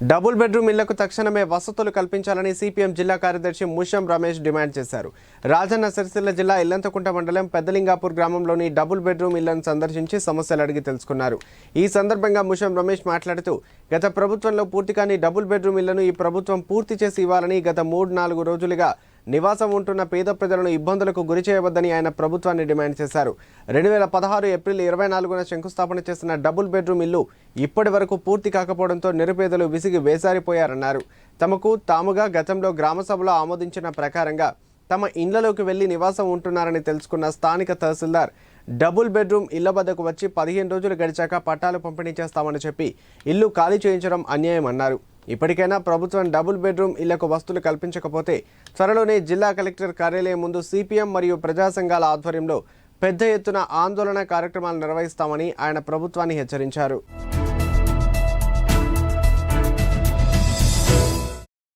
Double bedroom ఇళ్ళకు తక్షణమే వసతులు కల్పించాలని సిపిఎం జిల్లా కార్యదర్శి ముషం రమేష్ డిమాండ్ చేశారు. రాజన్న సిరిసిల్ల జిల్లా ఇల్లంతకుంట మండలం పెద్దలింగాపూర్ గ్రామంలోని డబుల్ బెడ్రూమ్ ఇళ్ళను సందర్శించి సమస్యలు అడిగి తెలుసుకున్నారు. ఈ సందర్భంగా ముషం రమేష్ మాట్లాడుతూ గత ప్రభుత్వంలో పూర్తి కాని డబుల్ బెడ్రూమ్ ఇళ్ళను ఈ ప్రభుత్వం పూర్తి చేసి ఇవ్వాలని గత మూడు నాలుగు రోజులుగా నివాసం ఉంటున్న పేద ప్రజలను ఇబ్బందులకు గురి చేయవద్దని ఆయన ప్రభుత్వాన్ని డిమాండ్ చేశారు. రెండు వేల పదహారు ఏప్రిల్ ఇరవై నాలుగున శంకుస్థాపన చేసిన డబుల్ బెడ్రూమ్ ఇల్లు ఇప్పటి వరకు పూర్తి కాకపోవడంతో నిరుపేదలు విసిగి వేసారిపోయారన్నారు. తమకు తాముగా గతంలో గ్రామసభలో ఆమోదించిన ప్రకారంగా తమ ఇళ్ళలోకి వెళ్ళి నివాసం ఉంటున్నారని తెలుసుకున్న స్థానిక తహసీల్దార్ డబుల్ బెడ్రూమ్ ఇళ్ళ వద్దకు వచ్చి పదిహేను రోజులు గడిచాక పట్టాలు పంపిణీ చేస్తామని చెప్పి ఇల్లు ఖాళీ చేయించడం అన్యాయం అన్నారు ఇప్పటికైనా ప్రభుత్వం డబుల్ బెడ్రూమ్ ఇళ్ళకు వస్తువులు కల్పించకపోతే త్వరలోనే జిల్లా కలెక్టర్ కార్యాలయం ముందు సిపిఎం మరియు ప్రజా సంఘాల ఆధ్వర్యంలో పెద్ద ఎత్తున ఆందోళన కార్యక్రమాలు నిర్వహిస్తామని ఆయన ప్రభుత్వాన్ని హెచ్చరించారు.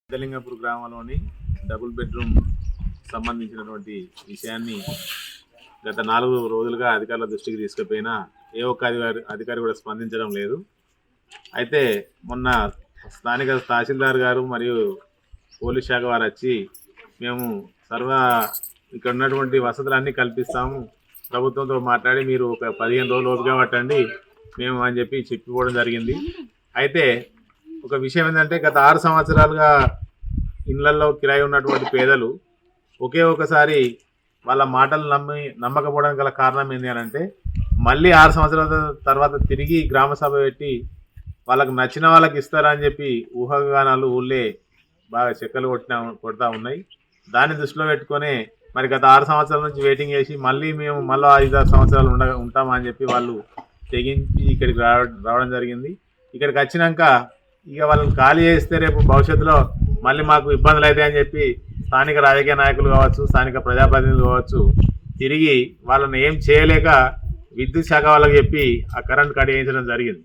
పెద్దలింగపూర్ గ్రామంలోని డబుల్ బెడ్రూమ్ సంబంధించినటువంటి విషయాన్ని గత నాలుగు రోజులుగా అధికారుల దృష్టికి తీసుకుపోయినా ఏ ఒక్క అధికారి అధికారి కూడా స్పందించడం లేదు. అయితే మొన్న స్థానిక తహసీల్దార్ గారు మరియు పోలీస్ శాఖ వారు వచ్చి మేము సర్వ ఇక్కడ ఉన్నటువంటి వసతులన్నీ కల్పిస్తాము. ప్రభుత్వంతో మాట్లాడి మీరు ఒక పదిహేను రోజులు ఓపిక పట్టండి. మేము అని చెప్పి చెప్పిపోవడం జరిగింది. అయితే ఒక విషయం ఏంటంటే గత ఆరు సంవత్సరాలుగా ఇళ్ళలో కిరాయి ఉన్నటువంటి పేదలు ఒకే ఒకసారి వాళ్ళ మాటలు నమ్మి నమ్మకపోవడానికి గల కారణం ఏంటి అని అంటే మళ్ళీ ఆరు సంవత్సరాల తర్వాత తిరిగి గ్రామ సభ పెట్టి వాళ్ళకి నచ్చిన వాళ్ళకి ఇస్తారని చెప్పి ఊహాగానాలు ఊళ్ళే బాగా చెక్కలు కొట్టిన కొడతా ఉన్నాయి. దాన్ని దృష్టిలో పెట్టుకొని మరి గత ఆరు సంవత్సరాల నుంచి వెయిటింగ్ చేసి మళ్ళీ మేము మళ్ళీ ఐదు ఆరు సంవత్సరాలు ఉండ ఉంటామని చెప్పి వాళ్ళు తెగించి ఇక్కడికి రావ రావడం జరిగింది. ఇక్కడికి వచ్చినాక ఇక వాళ్ళని ఖాళీ చేస్తే రేపు భవిష్యత్తులో మళ్ళీ మాకు ఇబ్బందులు అవుతాయి అని చెప్పి స్థానిక రాజకీయ నాయకులు కావచ్చు స్థానిక ప్రజాప్రతినిధులు కావచ్చు తిరిగి వాళ్ళని ఏం చేయలేక విద్యుత్ శాఖ వాళ్ళకి చెప్పి ఆ కరెంట్ కట్ చేయించడం జరిగింది.